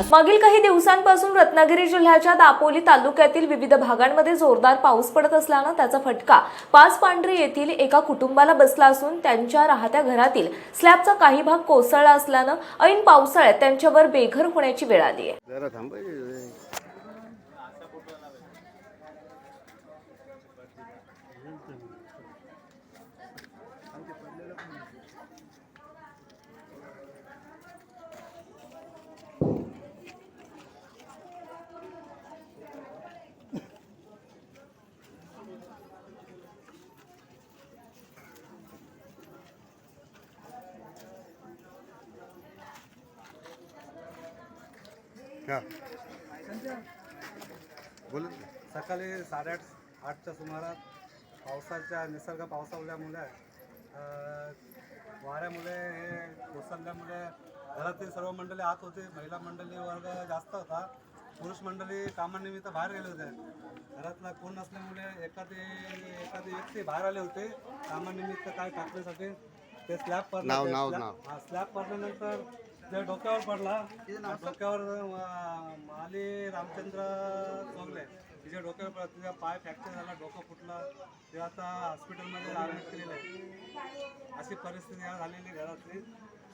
मागील काही दिवसांपासून रत्नागिरी जिल्ह्याच्या दापोली तालुक्यातील विविध भागांमध्ये जोरदार पाऊस पडत असल्यानं त्याचा फटका. पाच पांढरी येथील एका कुटुंबाला बसला असून त्यांच्या राहत्या घरातील स्लॅबचा काही भाग कोसळला असल्यानं ऐन पावसाळ्यात त्यांच्यावर बेघर होण्याची वेळ आली आहे हा बोला. ना. सकाळी साडेआठ आठच्या सुमारास पावसाच्या निसर्ग पावसामुळे अ, वाऱ्यामुळे हे कोसळल्यामुळे घरातील सर्व मंडळी आत होते. महिला मंडळी वर्ग जास्त होता. पुरुष मंडळी कामानिमित्त बाहेर गेले होते. घरातला कोण नसल्यामुळे एखादी एखादी व्यक्ती बाहेर आले होते. कामानिमित्त काय टाकण्यासाठी? ते स्लॅब नाव- स्लॅब पडल्यानंतर जे डोक्यावर पडला डोक्यावर माली रामचंद्र चोगले तिच्या डोक्यावर पडला तिचा पाय फ्रॅक्चर झाला डोकं फुटलं ते आता हॉस्पिटलमध्ये ॲडमिट केलेलं आहे. अशी परिस्थिती झालेली घरातली.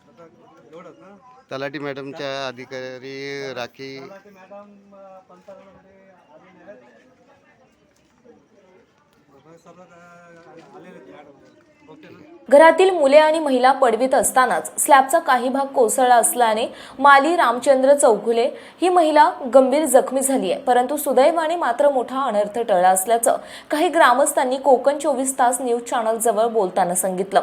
आता एवढंच ना. तलाठी मॅडमच्या अधिकारी राखी मॅडम आलेले घरातील मुले आणि महिला पडवीत असतानाच स्लॅबचा काही भाग कोसळला असल्याने माली रामचंद्र चौघुले ही महिला गंभीर जखमी झाली आहे. परंतु सुदैवाने मात्र मोठा अनर्थ टळला असल्याचं काही ग्रामस्थांनी कोकण चोवीस तास न्यूज चॅनल जवळ बोलताना सांगितलं.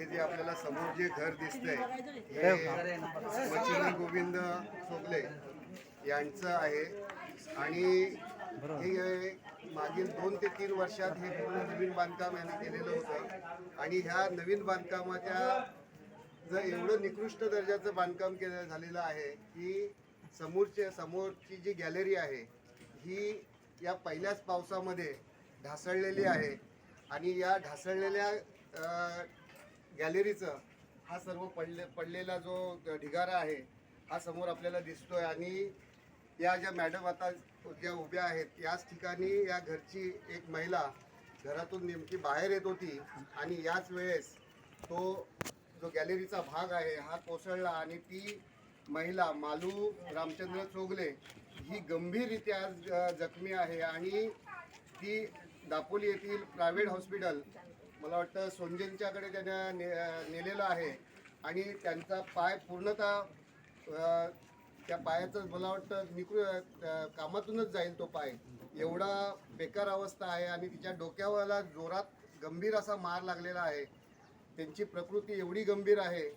जे आपल्याला समोर जे घर दिसतंय हे गोविंद चोगले यांचं आहे. आणि हे मागील दोन ते तीन वर्षात हे पूर्ण नवीन बांधकाम यांनी केलेलं होतं. आणि ह्या नवीन बांधकामाच्या जर एवढं निकृष्ट दर्जाचं बांधकाम केलं झालेलं आहे की समोरचे समोरची जी गॅलरी आहे ही या पहिल्याच पावसामध्ये ढासळलेली आहे. आणि या ढासळलेल्या गॅलरीचं हा सर्व पडले पडलेला जो ढिगारा आहे हा समोर आपल्याला दिसतोय. आणि या ज्या मॅडम आता ज्या उभ्या आहेत याच ठिकाणी या घरची एक महिला घरातून नेमकी बाहेर येत होती आणि याच वेळेस तो जो गॅलरीचा भाग आहे हा कोसळला आणि ती महिला मालू रामचंद्र चोगले ही गंभीररित्या ज- जखमी आहे आणि ती दापोली येथील प्रायव्हेट हॉस्पिटल मला वाटतं सोंजेंच्याकडे त्यांना ने नेलेलं आहे आणि त्यांचा पाय पूर्णतः त्या पायाचं मला वाटतं निकृ कामातूनच जाईल तो पाय. एवढा बेकार अवस्था आहे आणि तिच्या डोक्यावाला जोरात गंभीर असा मार लागलेला आहे. त्यांची प्रकृती एवढी गंभीर आहे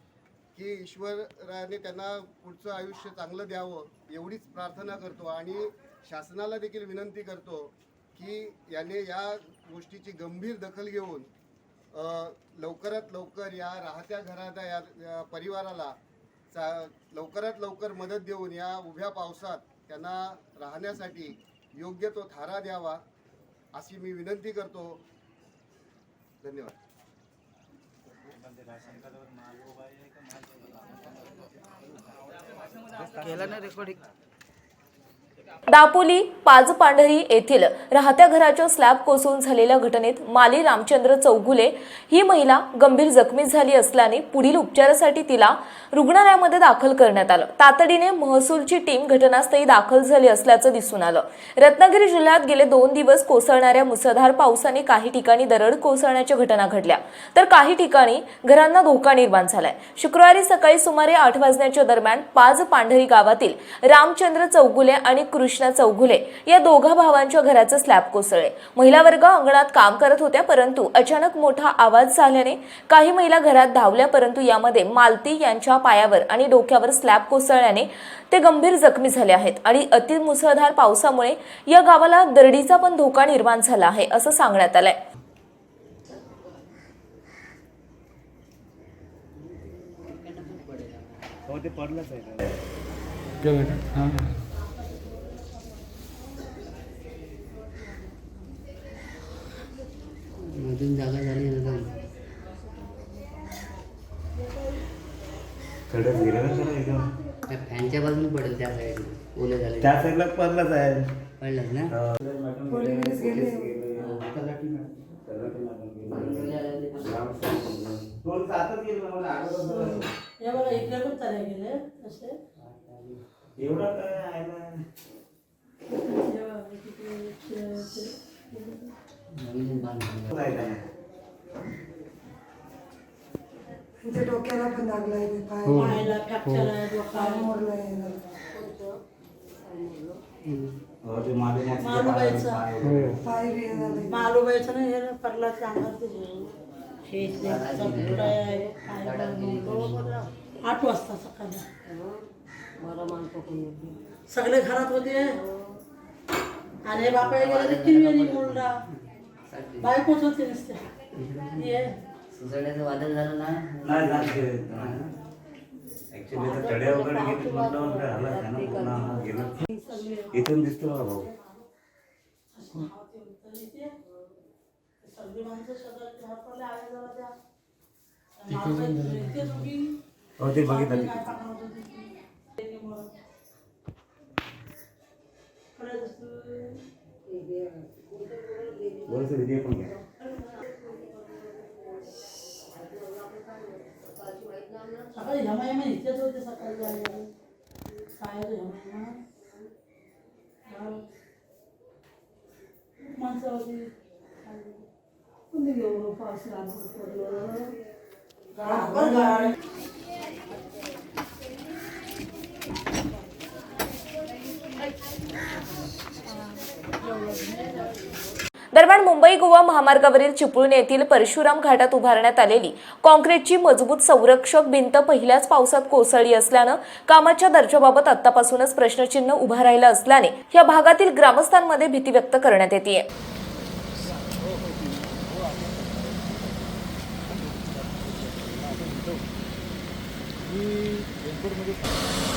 की ईश्वराने त्यांना पुढचं आयुष्य चांगलं द्यावं एवढीच प्रार्थना करतो आणि शासनाला देखील विनंती करतो की याने या गोष्टीची गंभीर दखल घेऊन लवकरात लवकर या राहत्या घराच्या या या परिवाराला चा लवकरात लवकर मदत देऊन या उभ्या पावसात त्यांना राहण्यासाठी योग्य तो थारा द्यावा अशी मी विनंती करतो. धन्यवाद. केलं ना रेकॉर्डिंग दापोली पाजपांढरी येथील राहत्या घराच्या स्लॅब कोसळून झालेल्या घटनेत माली रामचंद्र चौगुले ही महिला गंभीर जखमी झाली असल्याने पुढील उपचारासाठी तिला रुग्णालयामध्ये दाखल करण्यात आलं. तातडीने महसूलची टीम घटनास्थळी दाखल झाली असल्याचं दिसून आलं. रत्नागिरी जिल्ह्यात गेले दोन दिवस कोसळणाऱ्या मुसळधार पावसाने काही ठिकाणी दरड कोसळण्याच्या घटना घडल्या. तर काही ठिकाणी घरांना धोका निर्माण झालाय. शुक्रवारी सकाळी सुमारे आठ वाजण्याच्या दरम्यान पाज पांढरी गावातील रामचंद्र चौगुले आणि कृष्णा चौगुले या दोघा भावांच्या घराचे स्लॅब कोसळले. महिला वर्ग अंगणात काम करत होत्या परंतु अचानक मोठा आवाज झाल्याने काही महिला घरात धावल्या परंतु यामध्ये मालती यांच्या पायावर आणि डोक्यावर स्लॅब कोसळल्याने ते गंभीर जखमी झाले आहेत आणि अतिमुसळधार पावसामुळे या गावाला दरडीचा पण धोका निर्माण झाला आहे असं सांगण्यात आलंय. हो ते पडलंच आहे मधून जागा झाली ना कडक गेलं का एकदम त्या फॅनच्या बाजून पडेल त्या साईड ओलं झालं. त्या साईडला पडलाच आहे पडलंच ना? गेले. हे बघा इकडे पण तऱ्या गेले असे. एवढा काय आहे ना हे डोक्याला पण लागलाय ते पाय. पायाला फ्रॅक्चर आहे डोका मोडलाय. हो, मालूबाईचं. हे. झाले मालूबाईचं नाही हे पडला ते अंगात ते हे इथले चपटा आहे, पाय बांधून. आठ वाजता सकाळी. सगळे घरात होते. आणि हे बापा गेले ते किनवेनी मोडला. बायकोच होते नुसते. ये. सुसायड्याचं वादळ झालं ना? वगैरे म्हटलं इथून दिसतो बघा भाऊ माणसं सगळं त्या हो ते बघितलं काय तिथे. टाकणार होते पण घ्या. सकाळी इथेच होते सकाळी जायला. काय रे ह्यामा? हा. खूप माणसं होती कोणी एवढं पाऊस लागलं पडलं गाडा गाड दरम्यान मुंबई गोवा महामार्गावरील चिपळूण येथील परशुराम घाटात उभारण्यात आलेली काँक्रीटची मजबूत संरक्षक भिंत पहिल्याच पावसात कोसळली असल्यानं कामाच्या दर्जाबाबत आतापासूनच प्रश्नचिन्ह उभा राहिलं असल्याने या भागातील ग्रामस्थांमध्ये भीती व्यक्त करण्यात येते Kırmızı.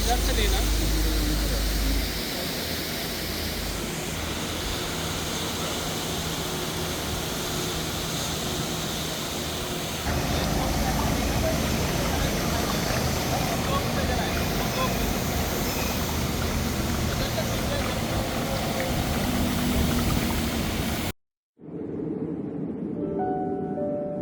इधर से लेना